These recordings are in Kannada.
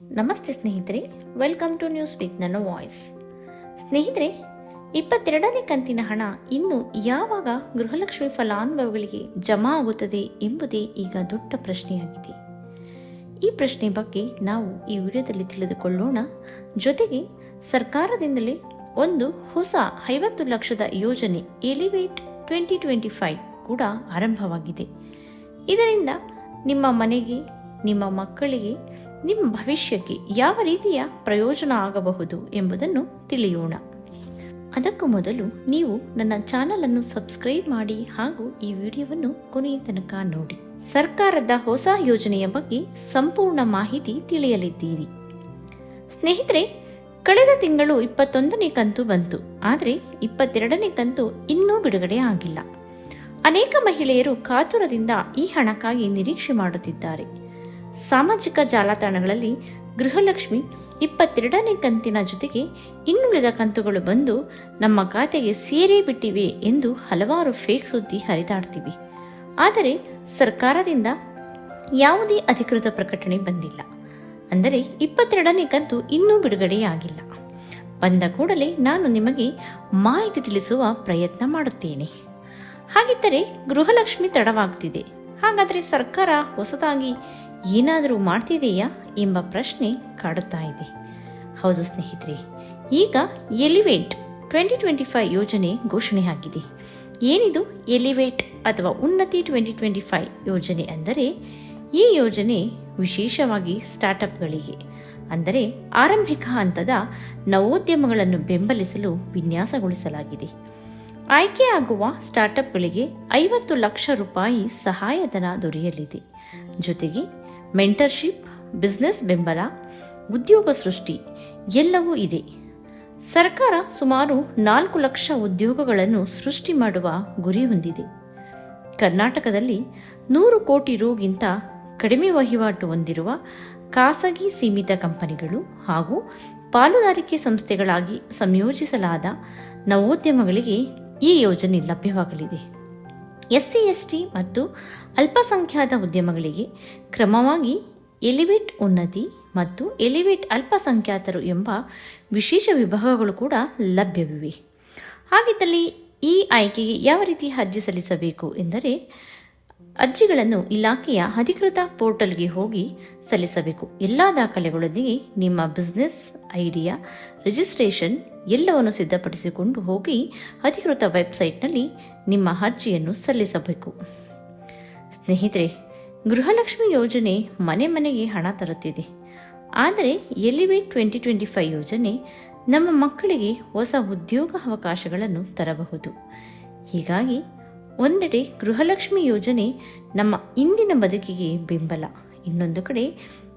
ನಮಸ್ತೆ ಸ್ನೇಹಿತರೆ ವೆಲ್ಕಮ್ ಟು ನ್ಯೂಸ್ ವಿತ್ ನನ್ನ ವಾಯ್ಸ್ ಸ್ನೇಹಿತರೆ, ಇಪ್ಪತ್ತೆರಡನೇ ಕಂತಿನ ಹಣ ಇನ್ನು ಯಾವಾಗ ಗೃಹಲಕ್ಷ್ಮಿ ಫಲಾನುಭವಿಗಳಿಗೆ ಜಮಾ ಆಗುತ್ತದೆ ಎಂಬುದೇ ಈಗ ದೊಡ್ಡ ಪ್ರಶ್ನೆಯಾಗಿದೆ. ಈ ಪ್ರಶ್ನೆ ಬಗ್ಗೆ ನಾವು ಈ ವಿಡಿಯೋದಲ್ಲಿ ತಿಳಿದುಕೊಳ್ಳೋಣ. ಜೊತೆಗೆ, ಸರ್ಕಾರದಿಂದಲೇ ಒಂದು ಹೊಸ ಐವತ್ತು ಲಕ್ಷದ ಯೋಜನೆ ಎಲಿವೇಟ್ ಟ್ವೆಂಟಿ ಟ್ವೆಂಟಿ ಫೈವ್ ಕೂಡ ಆರಂಭವಾಗಿದೆ. ಇದರಿಂದ ನಿಮ್ಮ ಮನೆಗೆ, ನಿಮ್ಮ ಮಕ್ಕಳಿಗೆ ನಿಮ್ಮ ಭವಿಷ್ಯಕ್ಕೆ ಯಾವ ರೀತಿಯ ಪ್ರಯೋಜನ ಆಗಬಹುದು ಎಂಬುದನ್ನು ತಿಳಿಯೋಣ. ಅದಕ್ಕೂ ಮೊದಲು ನೀವು ನನ್ನ ಚಾನಲ್ ಅನ್ನು ಸಬ್ಸ್ಕ್ರೈಬ್ ಮಾಡಿ ಹಾಗೂ ಈ ವಿಡಿಯೋವನ್ನು ಕೊನೆಯ ತನಕ ನೋಡಿ. ಸರ್ಕಾರದ ಹೊಸ ಯೋಜನೆಯ ಬಗ್ಗೆ ಸಂಪೂರ್ಣ ಮಾಹಿತಿ ತಿಳಿಯಲಿದ್ದೀರಿ. ಸ್ನೇಹಿತರೆ, ಕಳೆದ ತಿಂಗಳು ಇಪ್ಪತ್ತೊಂದನೇ ಕಂತು ಬಂತು. ಆದರೆ ಇಪ್ಪತ್ತೆರಡನೇ ಕಂತು ಇನ್ನೂ ಬಿಡುಗಡೆ ಆಗಿಲ್ಲ. ಅನೇಕ ಮಹಿಳೆಯರು ಕಾತುರದಿಂದ ಈ ಹಣಕ್ಕಾಗಿ ನಿರೀಕ್ಷೆ ಮಾಡುತ್ತಿದ್ದಾರೆ. ಸಾಮಾಜಿಕ ಜಾಲತಾಣಗಳಲ್ಲಿ ಗೃಹಲಕ್ಷ್ಮಿ ಇಪ್ಪತ್ತೆರಡನೇ ಕಂತಿನ ಜೊತೆಗೆ ಇನ್ನುಳಿದ ಕಂತುಗಳು ಬಂದು ನಮ್ಮ ಖಾತೆಗೆ ಸೇರೇ ಬಿಟ್ಟಿವೆ ಎಂದು ಹಲವಾರು ಫೇಕ್ ಸುದ್ದಿ ಹರಿದಾಡ್ತಿವೆ. ಆದರೆ ಸರ್ಕಾರದಿಂದ ಯಾವುದೇ ಅಧಿಕೃತ ಪ್ರಕಟಣೆ ಬಂದಿಲ್ಲ. ಅಂದರೆ ಇಪ್ಪತ್ತೆರಡನೇ ಕಂತು ಇನ್ನೂ ಬಿಡುಗಡೆಯಾಗಿಲ್ಲ. ಬಂದ ಕೂಡಲೇ ನಾನು ನಿಮಗೆ ಮಾಹಿತಿ ತಿಳಿಸುವ ಪ್ರಯತ್ನ ಮಾಡುತ್ತೇನೆ. ಹಾಗಿದ್ದರೆ ಗೃಹಲಕ್ಷ್ಮಿ ತಡವಾಗ್ತಿದೆ. ಹಾಗಾದರೆ ಸರ್ಕಾರ ಹೊಸದಾಗಿ ಏನಾದರೂ ಮಾಡ್ತಿದೆಯಾ ಎಂಬ ಪ್ರಶ್ನೆ ಕಾಡುತ್ತಾ ಇದೆ. ಹೌದು ಸ್ನೇಹಿತರೆ, ಈಗ ಎಲಿವೇಟ್ ಟ್ವೆಂಟಿ ಟ್ವೆಂಟಿ ಫೈವ್ ಯೋಜನೆ ಘೋಷಣೆಯಾಗಿದೆ ಏನಿದು ಎಲಿವೇಟ್ ಅಥವಾ ಉನ್ನತಿ ಟ್ವೆಂಟಿ ಟ್ವೆಂಟಿ ಫೈವ್ ಯೋಜನೆ ಅಂದರೆ? ಈ ಯೋಜನೆ ವಿಶೇಷವಾಗಿ ಸ್ಟಾರ್ಟಪ್ಗಳಿಗೆ ಅಂದರೆ ಆರಂಭಿಕ ಹಂತದ ನವೋದ್ಯಮಗಳನ್ನು ಬೆಂಬಲಿಸಲು ವಿನ್ಯಾಸಗೊಳಿಸಲಾಗಿದೆ. ಆಯ್ಕೆಯಾಗುವ ಸ್ಟಾರ್ಟಪ್ಗಳಿಗೆ ಐವತ್ತು ಲಕ್ಷ ರೂಪಾಯಿ ಸಹಾಯಧನ ದೊರೆಯಲಿದೆ. ಜೊತೆಗೆ ಮೆಂಟರ್ಶಿಪ್, ಬಿಸ್ನೆಸ್ ಬೆಂಬಲ, ಉದ್ಯೋಗ ಸೃಷ್ಟಿ ಎಲ್ಲವೂ ಇದೆ. ಸರ್ಕಾರ ಸುಮಾರು ನಾಲ್ಕು ಲಕ್ಷ ಉದ್ಯೋಗಗಳನ್ನು ಸೃಷ್ಟಿ ಮಾಡುವ ಗುರಿ ಹೊಂದಿದೆ. ಕರ್ನಾಟಕದಲ್ಲಿ ನೂರು ಕೋಟಿ ರೂಗಿಂತ ಕಡಿಮೆ ವಹಿವಾಟು ಹೊಂದಿರುವ ಖಾಸಗಿ ಸೀಮಿತ ಕಂಪನಿಗಳು ಹಾಗೂ ಪಾಲುದಾರಿಕೆ ಸಂಸ್ಥೆಗಳಾಗಿ ಸಂಯೋಜಿಸಲಾದ ನವೋದ್ಯಮಗಳಿಗೆ ಈ ಯೋಜನೆ ಲಭ್ಯವಾಗಲಿದೆ. ಎಸ್ ಸಿ ಎಸ್ ಟಿ ಮತ್ತು ಅಲ್ಪಸಂಖ್ಯಾತ ಉದ್ಯಮಗಳಿಗೆ ಕ್ರಮವಾಗಿ ಎಲಿವೇಟ್ ಉನ್ನತಿ ಮತ್ತು ಎಲಿವೇಟ್ ಅಲ್ಪಸಂಖ್ಯಾತರು ಎಂಬ ವಿಶೇಷ ವಿಭಾಗಗಳು ಕೂಡ ಲಭ್ಯವಿವೆ. ಹಾಗಿದ್ದಲ್ಲಿ ಈ ಆಯ್ಕೆಗೆ ಯಾವ ರೀತಿ ಅರ್ಜಿ ಸಲ್ಲಿಸಬೇಕು ಎಂದರೆ ಅರ್ಜಿಗಳನ್ನು ಇಲಾಖೆಯ ಅಧಿಕೃತ ಪೋರ್ಟಲ್ಗೆ ಹೋಗಿ ಸಲ್ಲಿಸಬೇಕು. ಎಲ್ಲ ದಾಖಲೆಗಳೊಂದಿಗೆ ನಿಮ್ಮ ಬಿಸ್ನೆಸ್ ಐಡಿಯಾ, ರಿಜಿಸ್ಟ್ರೇಷನ್ ಎಲ್ಲವನ್ನು ಸಿದ್ಧಪಡಿಸಿಕೊಂಡು ಹೋಗಿ ಅಧಿಕೃತ ವೆಬ್ಸೈಟ್ನಲ್ಲಿ ನಿಮ್ಮ ಅರ್ಜಿಯನ್ನು ಸಲ್ಲಿಸಬೇಕು. ಸ್ನೇಹಿತರೆ, ಗೃಹಲಕ್ಷ್ಮಿ ಯೋಜನೆ ಮನೆ ಮನೆಗೆ ಹಣ ತರುತ್ತಿದೆ. ಆದರೆ ಎಲಿವೇಟ್ ಟ್ವೆಂಟಿ ಟ್ವೆಂಟಿ ಫೈವ್ ಯೋಜನೆ ನಮ್ಮ ಮಕ್ಕಳಿಗೆ ಹೊಸ ಉದ್ಯೋಗ ಅವಕಾಶಗಳನ್ನು ತರಬಹುದು. ಹೀಗಾಗಿ ಒಂದೆಡೆ ಗೃಹಲಕ್ಷ್ಮಿ ಯೋಜನೆ ನಮ್ಮ ಇಂದಿನ ಬದುಕಿಗೆ ಬೆಂಬಲ. ಇನ್ನೊಂದು ಕಡೆ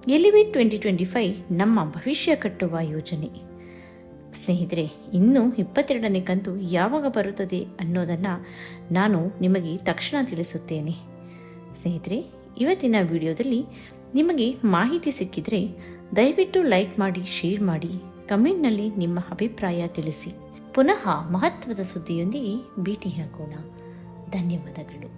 ಎಲಿವೇಟ್ ಟ್ವೆಂಟಿ ಟ್ವೆಂಟಿ ಫೈವ್ ನಮ್ಮ ಭವಿಷ್ಯ ಕಟ್ಟುವ ಯೋಜನೆ. ಸ್ನೇಹಿತರೆ, ಇನ್ನು ಇಪ್ಪತ್ತೆರಡನೇ ಕಂತು ಯಾವಾಗ ಬರುತ್ತದೆ ಅನ್ನೋದನ್ನು ನಾನು ನಿಮಗೆ ತಕ್ಷಣ ತಿಳಿಸುತ್ತೇನೆ. ಸ್ನೇಹಿತರೆ, ಇವತ್ತಿನ ವಿಡಿಯೋದಲ್ಲಿ ನಿಮಗೆ ಮಾಹಿತಿ ಸಿಕ್ಕಿದರೆ ದಯವಿಟ್ಟು ಲೈಕ್ ಮಾಡಿ, ಶೇರ್ ಮಾಡಿ, ಕಮೆಂಟ್ನಲ್ಲಿ ನಿಮ್ಮ ಅಭಿಪ್ರಾಯ ತಿಳಿಸಿ. ಪುನಃ ಮಹತ್ವದ ಸುದ್ದಿಯೊಂದಿಗೆ ಭೇಟಿಯಾಗೋಣ ಧನ್ಯವಾದಗಳು.